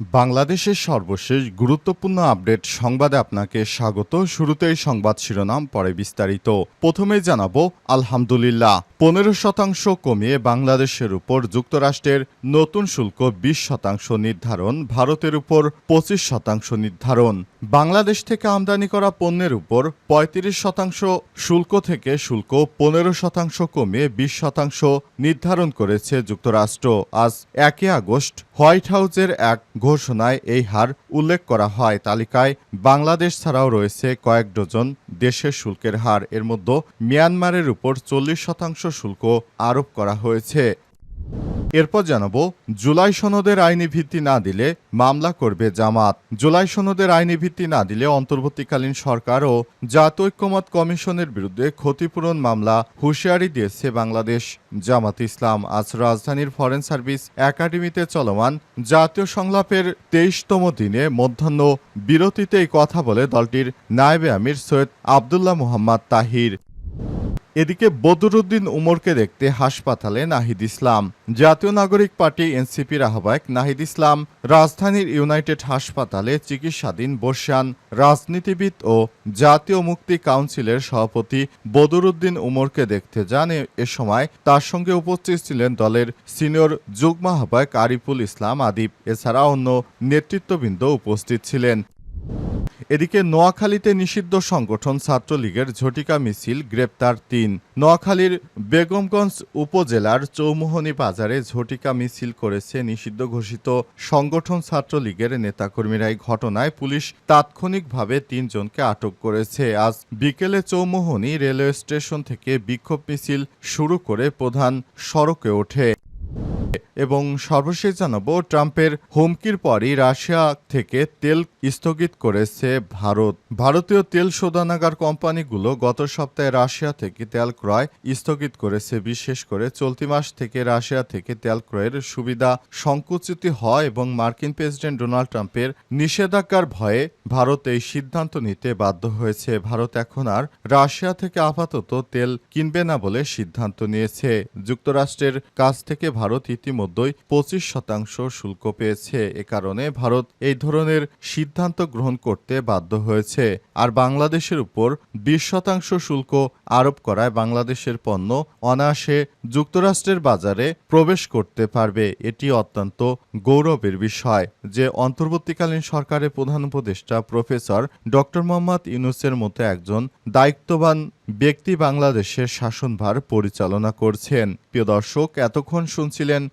বাংলাদেশের সর্বশেষ গুরুত্বপূর্ণ আপডেট সংবাদে আপনাকে স্বাগত। শুরুতেই সংবাদ শিরোনাম, পরে বিস্তারিত। প্রথমেই জানাব, আলহামদুলিল্লাহ, পনেরো শতাংশ কমিয়ে বাংলাদেশের উপর যুক্তরাষ্ট্রের নতুন শুল্ক বিশ শতাংশ নির্ধারণ, ভারতের উপর পঁচিশ শতাংশ নির্ধারণ। বাংলাদেশ থেকে আমদানি করা পণ্যের উপর পঁয়ত্রিশ শতাংশ শুল্ক থেকে শুল্ক পনেরো শতাংশ কমিয়ে বিশ শতাংশ নির্ধারণ করেছে যুক্তরাষ্ট্র। আজ একে আগস্ট হোয়াইট হাউজের এক ঘোষণায় এই হার উল্লেখ করা হয়। তালিকায় বাংলাদেশ ছাড়াও রয়েছে কয়েক ডজন দেশের শুল্কের হার। এর মধ্যে মিয়ানমারের উপর চল্লিশ শতাংশ শুল্ক আরোপ করা হয়েছে। এরপর জানাব, জুলাই সনদের আইনি ভিত্তি না দিলে মামলা করবে জামাত। জুলাই সনদের আইনি ভিত্তি না দিলে অন্তর্বর্তীকালীন সরকার ও জাতীয় ঐক্যমত কমিশনের বিরুদ্ধে ক্ষতিপূরণ মামলা হুঁশিয়ারি দিয়েছে বাংলাদেশ। জামাত ইসলাম আজ রাজধানীর ফরেন সার্ভিস একাডেমিতে চলমান জাতীয় সংলাপের তেইশতম দিনে মধ্যাহ্ন বিরতিতে এই কথা বলে দলটির নায়েবে আমির সৈয়দ আবদুল্লাহ মোহাম্মদ তাহির। এদিকে বদরুদ্দিন উমরকে দেখতে হাসপাতালে নাহিদ ইসলাম। জাতীয় নাগরিক পার্টি এনসিপির আহ্বায়ক নাহিদ ইসলাম রাজধানীর ইউনাইটেড হাসপাতালে চিকিৎসাধীন বর্ষান রাজনীতিবিদ ও জাতীয় মুক্তি কাউন্সিলের সভাপতি বদরুদ্দিন উমরকে দেখতে যান। এ- সময় তার সঙ্গে উপস্থিত ছিলেন দলের সিনিয়র যুগ্ম আহ্বায়ক আরিফুল ইসলাম আদিব। এছাড়া অন্য নেতৃত্ববৃন্দ উপস্থিত ছিলেন। এদিকে নোয়াখালীতে নিষিদ্ধ সংগঠন ছাত্রলীগের ঝটিকা মিছিল, গ্রেপ্তার তিন। নোয়াখালীর বেগমগঞ্জ উপজেলার চৌমোহনী বাজারে ঝটিকা মিছিল করেছে নিষিদ্ধ ঘোষিত সংগঠন ছাত্রলীগের নেতাকর্মীরা। এই ঘটনায় পুলিশ তাৎক্ষণিকভাবে তিনজনকে আটক করেছে। আজ বিকেলে চৌমোহনী রেলওয়ে স্টেশন থেকে বিক্ষোভ মিছিল শুরু করে প্রধান সড়কে ওঠে। এবং সর্বশেষ জানাব, ট্রাম্পের হুমকির পরই রাশিয়া থেকে তেল স্থগিত করেছে ভারত। ভারতীয় তেল শোধনাগার কোম্পানিগুলো গত সপ্তাহে রাশিয়া থেকে তেল ক্রয় স্থগিত করেছে। বিশেষ করে চলতি মাস থেকে রাশিয়া থেকে তেল ক্রয়ের সুবিধা সংকুচিত হয় এবং মার্কিন প্রেসিডেন্ট ডোনাল্ড ট্রাম্পের নিষেধাজ্ঞার ভয়ে ভারত এই সিদ্ধান্ত নিতে বাধ্য হয়েছে। ভারত এখন আর রাশিয়া থেকে আপাতত তেল কিনবে না বলে সিদ্ধান্ত নিয়েছে। যুক্তরাষ্ট্রের কাছ থেকে ভারত ইতিমধ্যেই পঁচিশ শতাংশ শুল্ক পেয়েছে। এ কারণে ভারত এই ধরনের সিদ্ধান্ত গ্রহণ করতে বাধ্য হয়েছে। আর বাংলাদেশের উপর বিশ শতাংশ শুল্ক আরোপ করায় বাংলাদেশের পণ্য অনায়াসে যুক্তরাষ্ট্রের বাজারে প্রবেশ করতে পারবে। এটি অত্যন্ত গৌরবের বিষয় যে অন্তর্বর্তীকালীন সরকারের প্রধান উপদেষ্টা প্রফেসর ডক্টর মোহাম্মদ ইউনুসের মতো একজন দায়িত্ববান ব্যক্তি বাংলাদেশের শাসনভার পরিচালনা করছেন। প্রিয় দর্শক, এতক্ষণ শুনছিলেন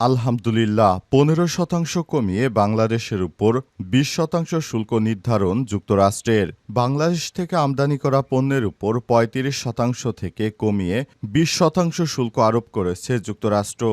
আলহামদুলিল্লাহ, পনেরো শতাংশ কমিয়ে বাংলাদেশের উপর বিশ শতাংশ শুল্ক নির্ধারণ যুক্তরাষ্ট্রের। বাংলাদেশ থেকে আমদানি করা পণ্যের উপর পঁয়ত্রিশ শতাংশ থেকে কমিয়ে বিশ শতাংশ শুল্ক আরোপ করেছে যুক্তরাষ্ট্র।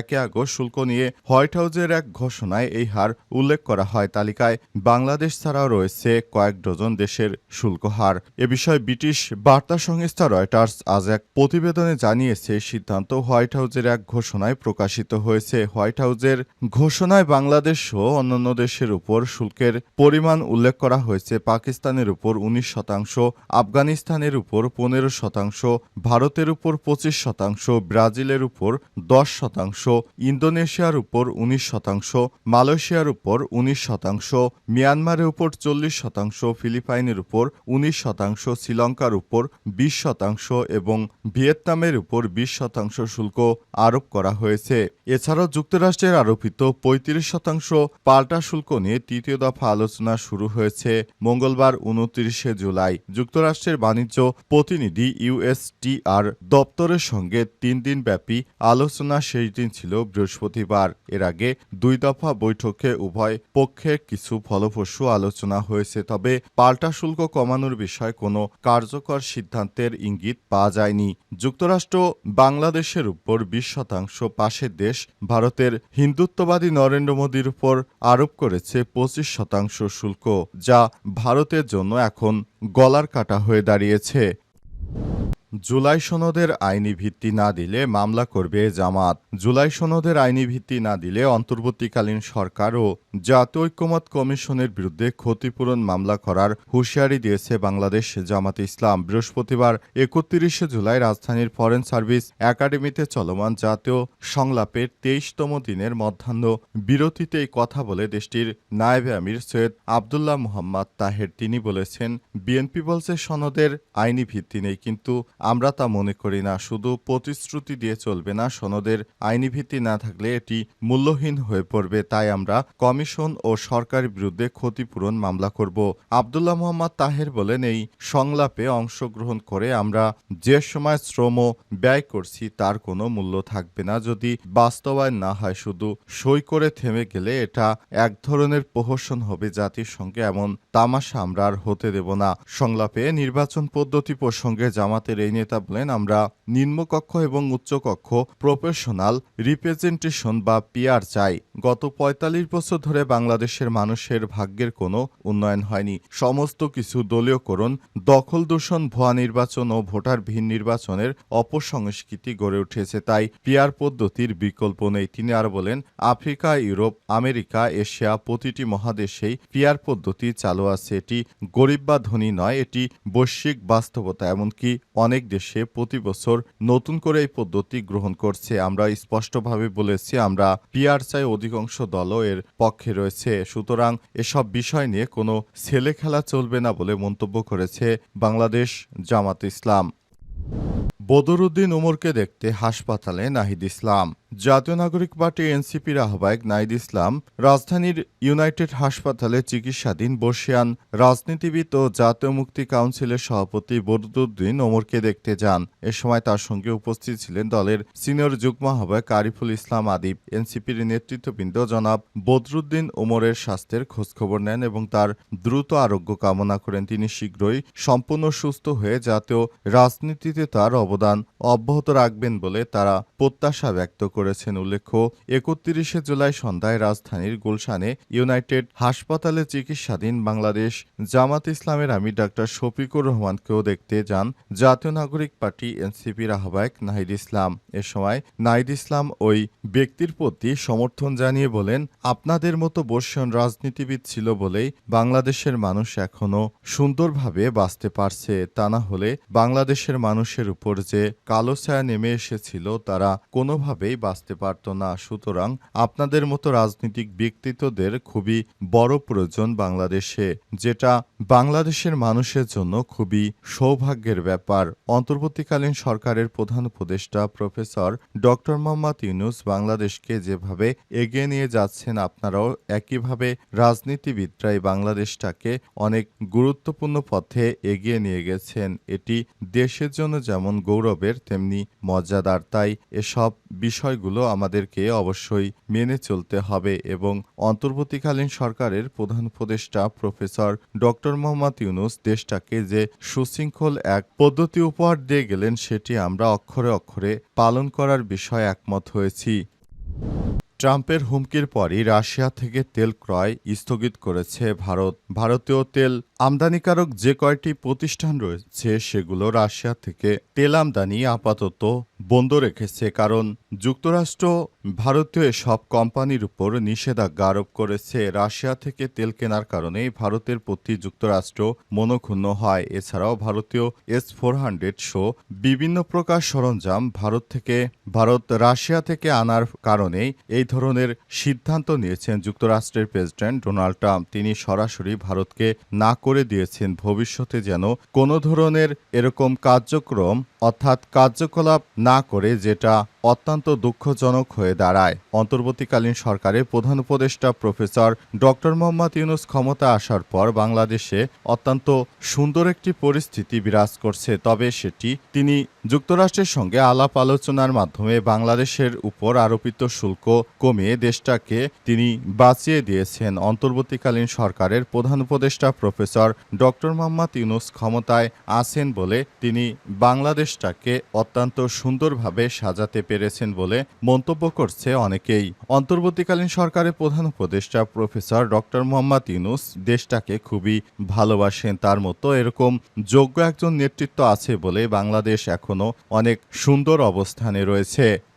একে আগস্ট শুল্ক নিয়ে হোয়াইট হাউসের এক ঘোষণায় এই হার উল্লেখ করা হয়। তালিকায়, বাংলাদেশ ছাড়াও রয়েছে কয়েক ডজন দেশের শুল্ক হার। এ বিষয়ে ব্রিটিশ বার্তা সংস্থা রয়টার্স আজ এক প্রতিবেদনে জানিয়েছে, সিদ্ধান্ত হোয়াইট হাউসের এক ঘোষণায় প্রকাশিত হয়েছে। হোয়াইট হাউসের ঘোষণায় বাংলাদেশ সহ অন্যান্য দেশের উপর শুল্কের পরিমাণ উল্লেখ করা হয়েছে। পাকিস্তানের উপর উনিশ শতাংশ, আফগানিস্তানের উপর পনেরো শতাংশ, ভারতের উপর পঁচিশ শতাংশ, ব্রাজিলের উপর দশ শতাংশ, ইন্দোনেশিয়ার উপর উনিশ শতাংশ, মালয়েশিয়ার উপর উনিশ শতাংশ, মিয়ানমারের উপর চল্লিশ শতাংশ, ফিলিপাইনের উপর উনিশ শতাংশ, শ্রীলঙ্কার উপর বিশ শতাংশ এবং ভিয়েতনামের উপর বিশ শতাংশ শুল্ক আরোপ করা হয়েছে। এছাড়াও এছাড়াও যুক্তরাষ্ট্রের আরোপিত পঁয়ত্রিশ শতাংশ পাল্টা শুল্ক নিয়ে তৃতীয় দফা আলোচনা শুরু হয়েছে মঙ্গলবার উনত্রিশে জুলাই। যুক্তরাষ্ট্রের বাণিজ্য প্রতিনিধি ইউএসটিআর দপ্তরের সঙ্গে তিন দিন ব্যাপী আলোচনা শেষ দিন ছিল বৃহস্পতিবার। এর আগে দুই দফা বৈঠকে উভয় পক্ষে কিছু ফলপ্রসূ আলোচনা হয়েছে, তবে পাল্টা শুল্ক কমানোর বিষয়ে কোনো কার্যকর সিদ্ধান্তের ইঙ্গিত পাওয়া যায়নি। যুক্তরাষ্ট্র বাংলাদেশের উপর বিশ শতাংশ পাশের দেশ ভারতের হিন্দুত্ববাদী নরেন্দ্র মোদীর উপর আরোপ করেছে পঁচিশ শতাংশ শুল্ক, যা ভারতের জন্য এখন গলার কাটা হয়ে দাঁড়িয়েছে। জুলাই সনদের আইনি ভিত্তি না দিলে মামলা করবে জামাত। জুলাই সনদের আইনি ভিত্তি না দিলে অন্তর্বর্তীকালীন সরকার ও জাতীয় ঐক্যমত কমিশনের বিরুদ্ধে ক্ষতিপূরণ মামলা করার হুঁশিয়ারি দিয়েছে বাংলাদেশ জামাত ইসলাম। বৃহস্পতিবার একত্রিশে জুলাই রাজধানীর ফরেন সার্ভিস একাডেমিতে চলমান জাতীয় সংলাপের তেইশতম দিনের মধ্যাহ্ন বিরতিতে এই কথা বলে দেশটির নায়েবে আমির সৈয়দ আবদুল্লাহ মোহাম্মদ তাহের। তিনি বলেছেন, বিএনপি বলছে সনদের আইনি ভিত্তি নেই, কিন্তু আমরা তা মনে করি না, শুধু প্রতিশ্রুতি দিয়ে চলবে না, সনদের আইনি ভিত্তি না থাকলে এটি মূল্যহীন হয়ে পড়বে, তাই আমরা কমিশন ও সরকারের বিরুদ্ধে ক্ষতিপূরণ মামলা করব। আবদুল্লাহ মোহাম্মদ তাহের বলেন, এই সংলাপে অংশগ্রহণ করে আমরা যে সময় শ্রম ব্যয় করছি তার কোনো মূল্য থাকবে না, যদি বাস্তবায়ন না হয়, শুধু সই করে থেমে গেলে এটা এক ধরনের প্রহসন হবে জাতির সঙ্গে, এমন তামাশা আমরা আর হতে দেব না। সংলাপে নির্বাচন পদ্ধতি প্রসঙ্গে জামাতের এই নেতা বলেন, আমরা নিম্নকক্ষ এবং উচ্চকক্ষ, প্রফেশনাল রিপ্রেজেন্টেশন বা পিআর চাই। গত পঁয়তাল্লিশ বছর ধরে বাংলাদেশের মানুষের ভাগ্যের কোনো উন্নয়ন হয়নি। সমস্ত কিছু দলীয়করণ দখল দূষণ, ভুয়া নির্বাচন ও ভোটারবিহীন নির্বাচনের অপসংস্কৃতি গড়ে উঠেছে। তাই পিয়ার পদ্ধতির বিকল্প নেই। তিনি আর বলেন, আফ্রিকা, ইউরোপ, আমেরিকা, এশিয়া প্রতিটি মহাদেশেই পিয়ার পদ্ধতি চালু আছে। এটি গরিব বা ধনী নয়, এটি বৈশ্বিক বাস্তবতা। এমনকি অনেক দেশে প্রতি বছর নতুন করে এই পদ্ধতি গ্রহণ করছে। আমরা স্পষ্টভাবে বলেছি, আমরা পিআরসাই অধিকাংশ দলও এর পক্ষে রয়েছে। সুতরাং এসব বিষয় নিয়ে কোনো ছেলে খেলা চলবে না বলে মন্তব্য করেছে বাংলাদেশ জামাত ইসলাম। বদরুদ্দিন উমরকে দেখতে হাসপাতালে নাহিদ ইসলাম। জাতীয় নাগরিক পার্টি এনসিপির আহ্বায়ক নাহিদ ইসলাম রাজধানীর ইউনাইটেড হাসপাতালে চিকিৎসাধীন বর্ষিয়ান রাজনীতিবিদ ও জাতীয় মুক্তি কাউন্সিলের সভাপতি বদরুদ্দিন ওমরকে দেখতে যান। এ সময় তার সঙ্গে উপস্থিত ছিলেন দলের সিনিয়র যুগ্ম আহ্বায়ক আরিফুল ইসলাম আদিব। এনসিপির নেতৃত্ববৃন্দ জনাব বদরুদ্দিন ওমরের স্বাস্থ্যের খোঁজখবর নেন এবং তার দ্রুত আরোগ্য কামনা করেন। তিনি শীঘ্রই সম্পূর্ণ সুস্থ হয়ে জাতীয় রাজনীতিতে তার অবদান অব্যাহত রাখবেন বলে তারা প্রত্যাশা ব্যক্ত করেছেন। উল্লেখ্য, একত্রিশে জুলাই সন্ধ্যায় রাজধানীর গুলশানে ইউনাইটেড হাসপাতালে চিকিৎসাধীন বাংলাদেশ জামাত ইসলামের আমি ডাক্তার শফিকুর রহমানকেও দেখতে যান জাতীয় নাগরিক পার্টি এনসিপির আহ্বায়ক নাহিদ ইসলাম। এ সময় নাহিদ ইসলাম ওই ব্যক্তির প্রতি সমর্থন জানিয়ে বলেন, আপনাদের মতো বর্ষণ রাজনীতিবিদ ছিল বলেই বাংলাদেশের মানুষ এখনও সুন্দরভাবে বাঁচতে পারছে। তা না হলে বাংলাদেশের মানুষের উপর যে কালো ছায়া নেমে এসেছিল, তারা কোনোভাবেই বাঁচতে পারত না। সুতরাং আপনাদের মতো রাজনৈতিক ব্যক্তিত্বদের খুবই বড় প্রয়োজন বাংলাদেশে, যেটা বাংলাদেশের মানুষের জন্য খুবই সৌভাগ্যের ব্যাপার। অন্তর্বর্তীকালীন সরকারের প্রধান উপদেষ্টা প্রফেসর ডক্টর মোহাম্মদ ইউনুস বাংলাদেশকে যেভাবে এগিয়ে নিয়ে যাচ্ছেন, আপনারাও একইভাবে রাজনীতিবিদরা এই বাংলাদেশটাকে অনেক গুরুত্বপূর্ণ পথে এগিয়ে নিয়ে গেছেন। এটি দেশের জন্য যেমন গৌরবের, তেমনি মর্যাদার। তাই এসব বিষয়গুলো আমাদেরকে অবশ্যই মেনে চলতে হবে এবং অন্তর্বর্তীকালীন সরকারের প্রধান উপদেষ্টা প্রফেসর ডক্টর মোহাম্মদ ইউনুস দেশটাকে যে সুশৃঙ্খল এক পদ্ধতি উপহার দিয়ে গেলেন, সেটি আমরা অক্ষরে অক্ষরে পালন করার বিষয়ে একমত হয়েছি। ট্রাম্পের হুমকির পরই রাশিয়া থেকে তেল ক্রয় স্থগিত করেছে ভারত। ভারতীয় তেল আমদানিকারক যে কয়টি প্রতিষ্ঠান রয়েছে, সেগুলো রাশিয়া থেকে তেল আমদানি আপাতত বন্ধ রেখেছে। কারণ যুক্তরাষ্ট্র, ভারতীয় সব কোম্পানির উপর নিষেধাজ্ঞা আরোপ করেছে। রাশিয়া থেকে তেল কেনার কারণে ভারতের প্রতি যুক্তরাষ্ট্র মনক্ষুণ্ণ হয়। এছাড়াও ভারতীয় এস ফোর হান্ড্রেড শো বিভিন্ন প্রকার সরঞ্জাম ভারত থেকে, ভারত রাশিয়া থেকে আনার কারণেই এই ধরনের সিদ্ধান্ত নিয়েছেন যুক্তরাষ্ট্রের প্রেসিডেন্ট ডোনাল্ড ট্রাম্প। তিনি সরাসরি ভারতকে না করে দিয়েছেন। ভবিষ্যতে যেন কোনো ধরনের এরকম কার্যক্রম, অর্থাৎ কার্যকলাপ না করে, যেটা অত্যন্ত দুঃখজনক হয়ে দাঁড়ায়। অন্তর্বর্তীকালীন সরকারের প্রধান উপদেষ্টা প্রফেসর ডক্টর মোহাম্মদ ইউনুস ক্ষমতা আসার পর বাংলাদেশে অত্যন্ত সুন্দর একটি পরিস্থিতি বিরাজ করছে, তবে সেটি তিনি যুক্তরাষ্ট্রের সঙ্গে আলাপ আলোচনার মাধ্যমে বাংলাদেশের উপর আরোপিত শুল্ক কমিয়ে দেশটাকে তিনি বাঁচিয়ে দিয়েছেন। অন্তর্বর্তীকালীন সরকারের প্রধান উপদেষ্টা প্রফেসর ডক্টর মোহাম্মদ ইউনুস ক্ষমতায় আছেন বলে তিনি বাংলাদেশটাকে অত্যন্ত সুন্দরভাবে সাজাতে পেরেছেন বলে মন্তব্য করছে অনেকেই। অন্তর্বর্তীকালীন সরকারের প্রধান উপদেষ্টা প্রফেসর ডক্টর মোহাম্মদ ইউনুস দেশটাকে খুবই ভালোবাসেন তার মতো। এরকম যোগ্য একজন নেতৃত্ব আছে বলে বাংলাদেশ এখনও অনেক সুন্দর অবস্থানে রয়েছে।